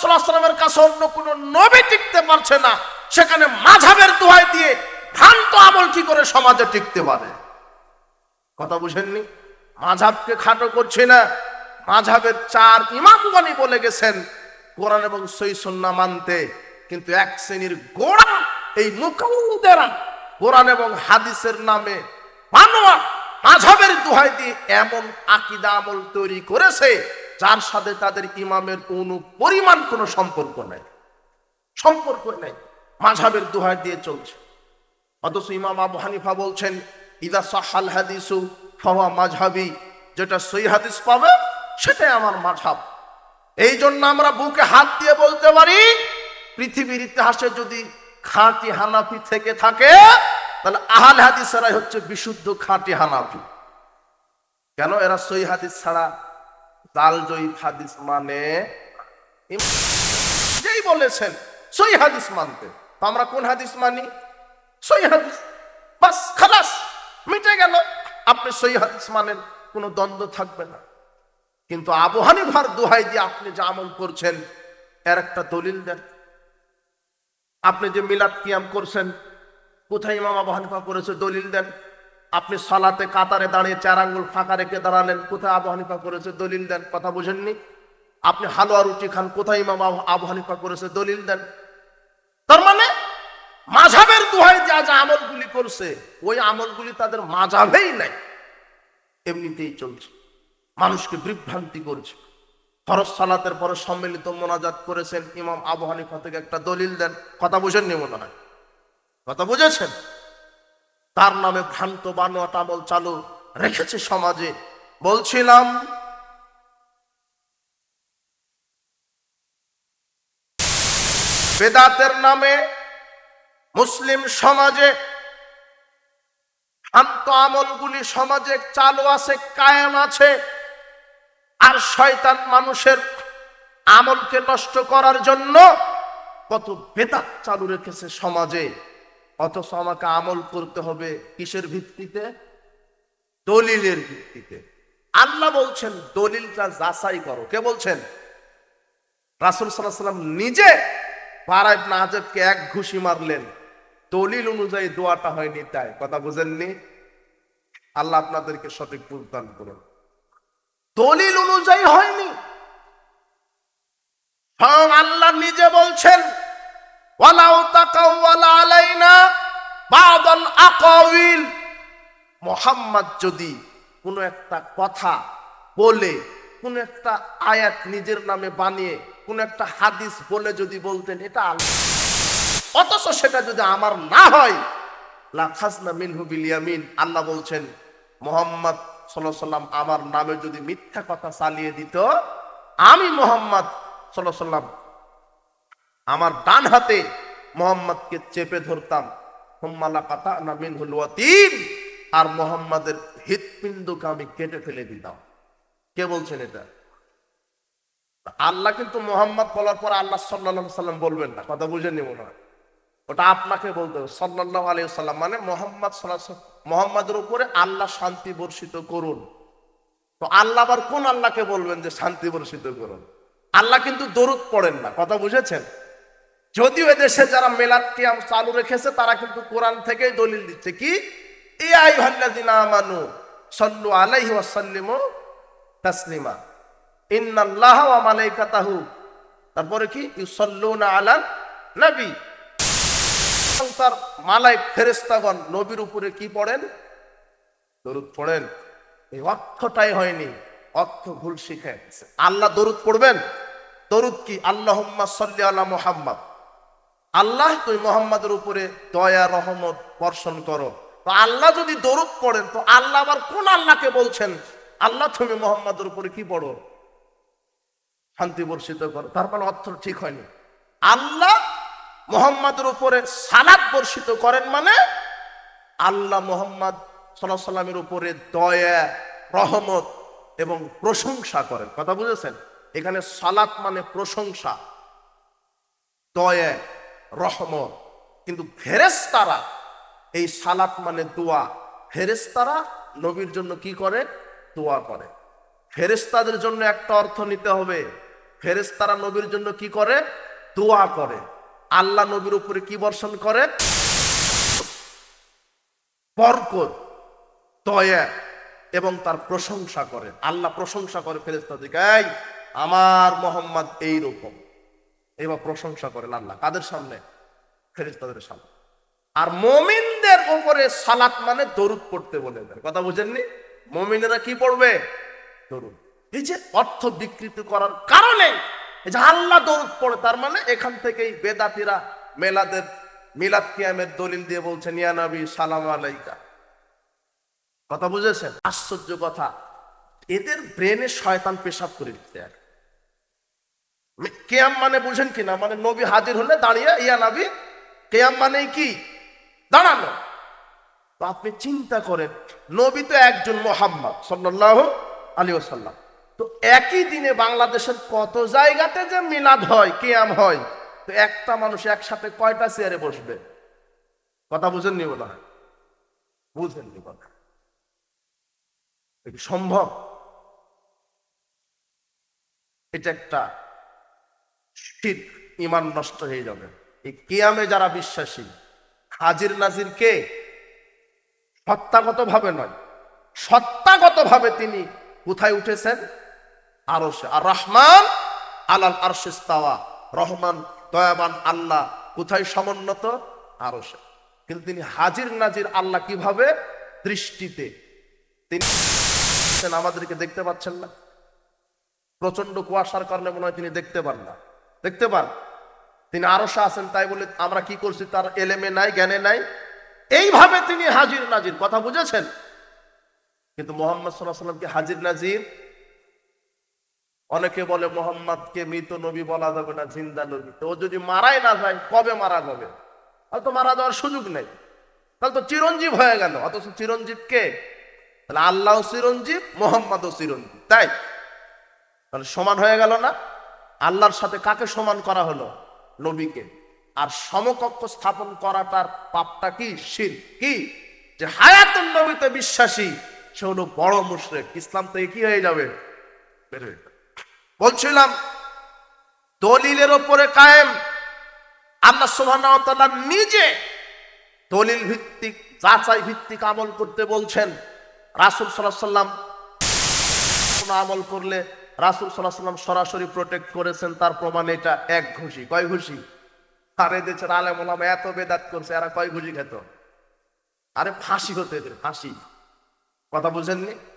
সাল্লামের কাছে অন্য কোন নবী টিকতে পারছে না। সেখানে মাঝাবের দোহাই দিয়ে ভ্রান্ত আমল কি করে সমাজে টিকতে পারে? কথা বুঝেননি? মাঝাবকে খাটো করছি না। মাঝাবের চার ইমামগণই বলে গেছেন, কোরআন এবং সই সন্না মানতে। কিন্তু এক শ্রেণির গোড়া এই মুকাল্লিদেরা কোরআন এবং হাদিসের নামে মানোয়া মাঝাবের দোহাই দিয়ে এমন আকিদা আমল তৈরি করেছে যার সাথে তাদের ইমামের কোনো পরিমাণ কোনো সম্পর্ক নেই। সম্পর্ক নেই। মাঝাবের দোহাই দিয়ে চলছে। অথচ ইমাম আবু হানিফা বলছেন, ইদা সাহাল হাদিসু ফাওয়া মাঝহাবি, যেটা সই হাদিস পাবে, সেটাই আমার মাঝাব এই জন্য আমরা বুকে হাত দিয়ে বলতে পারি, পৃথিবীর ইতিহাসে যদি খাঁটি হানাফি থেকে থাকে, তাহলে আহাল হাদিসেরাই হচ্ছে বিশুদ্ধ খাঁটি হানাফি। কেন? এরা সই হাদিস ছাড়া জাল জয়ী হাদিস মানে যেই বলেছেন, সই হাদিস মানতে। আমরা কোন হাদিস মানি? সই হাদিস। বাস, খালাস, মিটে গেল। আপনি সই হাদিস মানেন, কোনো দ্বন্দ্ব থাকবে না। কিন্তু আবু হানিফার দোহাই দিয়ে আপনি যে আমল করছেন, এর একটা দলিল দেন। আপনি যে মিলাদ কিয়াম করছেন, কোথায় ইমাম আবু হানিফা করেছে দলিল দেন। আপনি সলাতে কাতারে দাঁড়িয়ে চার আঙ্গুল ফাঁকা রেখে দাঁড়ালেন, কোথায় আবু হানিফা করেছে দলিল দেন, কথা বুঝেননি? আপনি হালুয়া রুটি খান, কোথায় ইমাম আবু- হানিফা করেছে দলিল দেন? তার মানে মাঝাবের দোহাই যা যা আমলগুলি করছে, ওই আমলগুলি তাদের মাঝাবেই নাই। এমনিতেই চলছে। মানুষকে বিভ্রান্তি করছে। ফরজ সালাতের পরে সম্মিলিত মোনাজাত করেছেন ইমাম আবু হানিফা থেকে একটা দলিল দেন। কথা বুঝেননি মনে হয়? কথা বুঝেছেন? তার নামে ভ্রান্ত বানোয়াট আমল চালু রেখেছে সমাজে। বলছিলাম, বেদাতের নামে মুসলিম সমাজে ভ্রান্ত আমলগুলি সমাজে চালু আছে, কায়েম আছে, আর শয়তান মানুষের আমলকে নষ্ট করার জন্য কত বেদাত চালু রেখেছে সমাজে। অথচ আমাকে আমল করতে হবে কিসের ভিত্তিতে? দলিলের ভিত্তিতে। আল্লাহ বলছেন, দলিলটা যাচাই করো। কে বলছেন? রাসুল সাল্লাম নিজে পাড়ায় নাজবকে এক ঘুষি মারলেন। দলিল অনুযায়ী দোয়াটা হয়নি তাই। কথা বুঝেননি? আল্লাহ আপনাদেরকে সঠিক বুঝদান করুন। দলিল অনুযায়ী হয়নি। আল্লাহ নিজে বলছেন, ওয়ালাউ তাকাওয়ালা আলাইনা বাদাল আকাউইল। মোহাম্মদ যদি কোনো একটা কথা বলে, কোন একটা আয়াত নিজের নামে বানিয়ে, কোন একটা হাদিস বলে যদি বলতেন, এটা অথচ সেটা যদি আমার না হয় লাখাজনা মিনহু বিলিয়ামিন আল্লাহ বলছেন, মোহাম্মদ সাল্লাম আমার নামে যদি মিথ্যা কথা চালিয়ে দিত, আমি মোহাম্মদ সাল্লাম আমার ডান হাতে মোহাম্মদকে চেপে ধরতাম। আর মোহাম্মদের হৃৎপিণ্ডকে আমি কেটে ফেলে দিতাম। কে বলছেন এটা? আল্লাহ কিন্তু মোহাম্মদ বলার পর আল্লাহ সাল্লাহ সাল্লাম বলবেন না, কথা বুঝেনি মনে না। ওটা আপনাকে বলতে হবে। সাল্লাহ আলিয়া সাল্লাম মানে মোহাম্মদ সাল্লাহ মোহাম্মদের উপরে আল্লাহ শান্তি বর্ষিত করুন। তো আল্লাহ আবার কোন আল্লাহকে বলবেন যে শান্তি বর্ষিত করুন? আল্লাহ কিন্তু দরুদ পড়েন না, কথা বুঝেছেন? যদিও এদেশে যারা মেলাদ কিয়াম চালু রেখেছে, তারা কিন্তু কোরআন থেকেই দলিল দিচ্ছে। কি? এ আই ভাল্লাদিনা আমানু সল্লু আলাইহি ওয়াসাল্লিমু তাসলিমা। ইন্নাল্লাহ ওয়া মালাইকাতাহু। তারপরে কি? ইউসাল্লুনা আলা নবী। তার মালাই ফেরেস্তাগণ নবীর উপরে কি পড়েন? দরুদ পড়েন। এই অর্থটাই হয়নি, অর্থ ভুল শিখে আল্লাহ দরুদ পড়বেন? দরুদ কি? আল্লাহ সাল্লি আলা মোহাম্মদ। আল্লাহ তুই মোহাম্মদের উপরে দয়া, রহমত বর্ষণ করো। তো আল্লাহ যদি দরুদ পড়েন, তো আল্লাহ আবার কোন আল্লাহকে বলছেন, আল্লাহ তুমি মোহাম্মদের উপরে কি পড়ো? শান্তি বর্ষিত করো। তার মানে অর্থ ঠিক হয়নি। আল্লাহ মোহাম্মদের উপরে সালাদ বর্ষিত করেন মানে আল্লাহ মোহাম্মদ সাল্লাহ সাল্লামের উপরে দয়া, রহমত এবং প্রশংসা করেন। কথা বুঝেছেন? এখানে সালাত মানে প্রশংসা, দয়া। রহমত। কিন্তু ফেরেস্তারা এই সালাত মানে দোয়া। ফেরেস্তারা নবীর জন্য কি করে? দোয়া করে। ফেরেস্তাদের জন্য একটা অর্থ নিতে হবে। ফেরেস্তারা নবীর জন্য কি করে? দোয়া করে। আল্লাহ নবীর উপরে কি বর্ষণ করে? বরকত, দয়া এবং তার প্রশংসা করে। আল্লাহ প্রশংসা করে ফেরেস্তাদিকে আমার মোহাম্মদ এই রকম এবার প্রশংসা করেন আল্লাহ। কাদের সামনে? ফেরেস্তাদের সামনে। আর মমিনদের উপরে সালাত মানে দরুদ পড়তে বলে দেন। কথা বুঝেননি? মমিনেরা কি পড়বে? দরুদ। এই যে অর্থ বিকৃতি করার কারণে আল্লাহ দরুদ পড়ে, তার মানে এখান থেকেই বেদাতিরা মেলাদের, মিলাদ কিয়ামের দলিল দিয়ে বলছেন, ইয়া নবী, সালাম আলাইকা। কথা বুঝেছেন? আশ্চর্য কথা। এদের ব্রেনে শয়তান পেশাব করে দিতে আর কেয়াম মানে বুঝেন কি না? মানে নবী হাজির হলে দাঁড়িয়ে ইয়া নবী, কেয়াম মানে কি? দাঁড়ানো। আপনি চিন্তা করেন, নবী তো একজন মোহাম্মদ সাল্লাহ আলী ওসাল্লাম তো একই দিনে বাংলাদেশের কত জায়গাতে যে মিলাদ হয়, কেয়াম হয়, তো একটা মানুষ একসাথে কয়টা চেয়ারে বসবে? কথা বুঝেননি বলা হয়? বুঝেননি কি সম্ভব? এটা একটা শির ইমান নষ্ট হয়ে যাবে। এই কিয়ামে যারা বিশ্বাসী, হাজির নাজির কে? সত্তাগত ভাবে নয়। সত্তাগত ভাবে তিনি কোথায় উঠেছেন? আরও আর রহমান আলাল আরশিস্তাওয়া রহমান, দয়াবান আল্লাহ কোথায় সমুন্নত? আরও কিন্তু তিনি হাজির নাজির আল্লাহ কীভাবে? দৃষ্টিতে। তিনি আমাদেরকে দেখতে পাচ্ছেন না। প্রচণ্ড কুয়াশার কারণে মনে হয় তিনি দেখতে পান না। দেখতে পান। তিনি আরশা আছেন, তাই বলে আমরা কি করছি, তার এলেমে নাই, জ্ঞানে নাই। এইভাবে তিনি হাজির নাজির, কথা বুঝেছেন? কিন্তু মোহাম্মদ সাল্লাহ সাল্লামকে হাজির নাজির? অনেকে বলে মোহাম্মদকে মৃত নবী বলা যাবে না, জিন্দা নবী। তো যদি মারাই না যায়, কবে মারা যাবে? তাহলে তো মারা যাওয়ার সুযোগ নেই। তাহলে তো চিরঞ্জীব হয়ে গেল। অথচ চিরঞ্জীব কে? তাহলে আল্লাহ চিরঞ্জীব, মোহাম্মদও চিরঞ্জীব। তাই? তাহলে সমান হয়ে গেল না? আল্লাহর সাথে কাকে সমান করা হলো? নবীকে। আর সমকক্ষ স্থাপন করাটার পাপটা কি? শির কি? যে হায়াতুল নবীতে বিশ্বাসী, সে হলো বড় মুশরেক। ইসলাম থেকে কি হয়ে যাবে। বলছিলাম, দলিলের ওপরে কায়েম। আল্লাহ সুবহানাহু নিজে দলিল ভিত্তিক, যাচাই ভিত্তিক আমল করতে বলছেন। রাসূল সাল্লাম কোন আমল করলে রাসূল সাল্লাম সরাসরি প্রোটেক্ট করেছেন, তার প্রমাণ এটা এক ঘুষি। কয় ঘুষি? আরে দেশের আলেম ওলামা এত বেদাত করছে, এরা কয় ঘুষি খেত? আরে ফাঁসি হতে এদের, ফাঁসি। কথা বুঝেননি?